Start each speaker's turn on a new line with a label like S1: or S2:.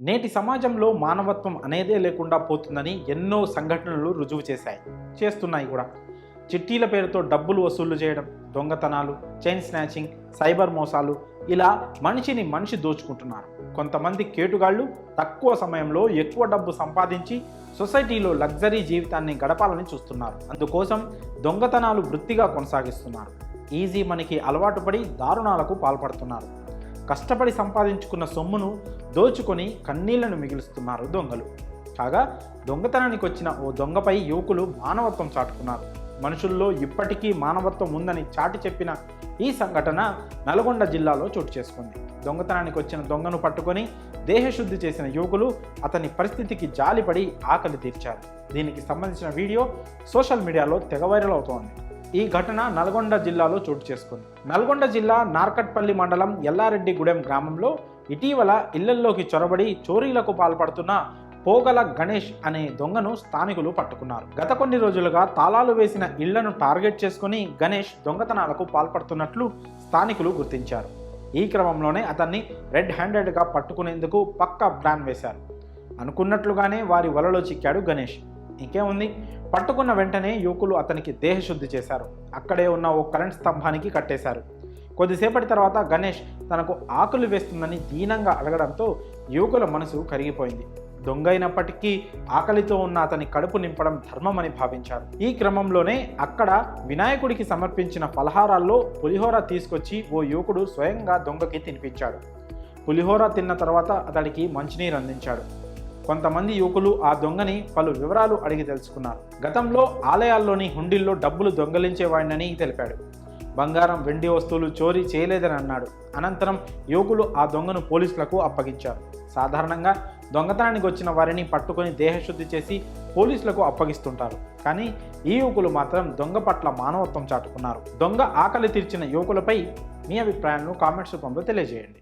S1: నేటి సమాజంలో మానవత్వం అనేదే లేకుండా పోతుందని ఎన్నో సంఘటనలు రుజువు చేశాయి చేస్తున్నాయి కూడా. చిట్టీల పేరుతో డబ్బులు వసూళ్ళు చేయడం దొంగతనాలు చైన్ స్నాచింగ్ సైబర్ మోసాలు ఇలా మనిషిని మనిషి దోచుకుంటున్నారు. కొంతమంది కేటుగాళ్ళు తక్కువ సమయంలో ఎక్కువ డబ్బు సంపాదించి సొసైటీలో లగ్జరీ జీవితాన్ని గడపాలని చూస్తున్నారు. అందుకోసం దొంగతనాలు వృత్తిగా కొనసాగిస్తున్నారు. ఈజీ మనకి అలవాటు పడి దారుణాలకు పాల్పడుతున్నారు. కష్టపడి సంపాదించుకున్న సొమ్మును దోచుకొని కన్నీళ్ళను మిగిలుస్తున్నారు దొంగలు. కాగా దొంగతనానికి వచ్చిన ఓ దొంగపై యువకులు మానవత్వం చాటుకున్నారు. మనుషుల్లో ఇప్పటికీ మానవత్వం ఉందని చాటి చెప్పిన ఈ సంఘటన నల్గొండ జిల్లాలో చోటు చేసుకుంది. దొంగతనానికి వచ్చిన దొంగను పట్టుకొని దేహశుద్ధి చేసిన యువకులు అతని పరిస్థితికి జాలిపడి ఆకలి తీర్చారు. దీనికి సంబంధించిన వీడియో సోషల్ మీడియాలో తెగ వైరల్ అవుతోంది. ఈ ఘటన నల్గొండ జిల్లాలో చోటు చేసుకుంది. నల్గొండ జిల్లా నార్కట్పల్లి మండలం ఎల్లారెడ్డిగూడెం గ్రామంలో ఇటీవల ఇళ్ళల్లోకి చొరబడి చోరీలకు పాల్పడుతున్న పోగల గణేష్ అనే దొంగను స్థానికులు పట్టుకున్నారు. గత కొన్ని రోజులుగా తాళాలు వేసిన ఇళ్ళను టార్గెట్ చేసుకుని గణేష్ దొంగతనాలకు పాల్పడుతున్నట్లు స్థానికులు గుర్తించారు. ఈ క్రమంలోనే అతన్ని రెడ్ హ్యాండెడ్గా పట్టుకునేందుకు పక్కా ప్లాన్ వేశారు. అనుకున్నట్లుగానే వారి వలలో చిక్కాడు గణేష్. ఇంకేముంది పట్టుకున్న వెంటనే యువకులు అతనికి దేహశుద్ధి చేశారు. అక్కడే ఉన్న ఓ కరెంట్ స్తంభానికి కట్టేశారు. కొద్దిసేపటి తర్వాత గణేష్ తనకు ఆకులు వేస్తుందని దీనంగా అడగడంతో యువకుల మనసు కరిగిపోయింది. దొంగ అయినప్పటికీ ఆకలితో ఉన్న అతని కడుపు నింపడం ధర్మమని భావించారు. ఈ క్రమంలోనే అక్కడ వినాయకుడికి సమర్పించిన ఫలహారాల్లో పులిహోర తీసుకొచ్చి ఓ యువకుడు స్వయంగా దొంగకి తినిపించాడు. పులిహోర తిన్న తర్వాత అతడికి మంచినీరు అందించాడు. కొంతమంది యువకులు ఆ దొంగని పలు వివరాలు అడిగి తెలుసుకున్నారు. గతంలో ఆలయాల్లోని హుండీల్లో డబ్బులు దొంగలించేవాడినని తెలిపాడు. బంగారం వెండి వస్తువులు చోరీ చేయలేదని అన్నాడు. అనంతరం యువకులు ఆ దొంగను పోలీసులకు అప్పగించారు. సాధారణంగా దొంగతనానికి వచ్చిన వారిని పట్టుకొని దేహశుద్ధి చేసి పోలీసులకు అప్పగిస్తుంటారు. కానీ ఈ యువకులు మాత్రం దొంగ పట్ల మానవత్వం చాటుకున్నారు. దొంగ ఆకలి తీర్చిన యువకులపై మీ అభిప్రాయాలను కామెంట్స్ రూపంలో తెలియజేయండి.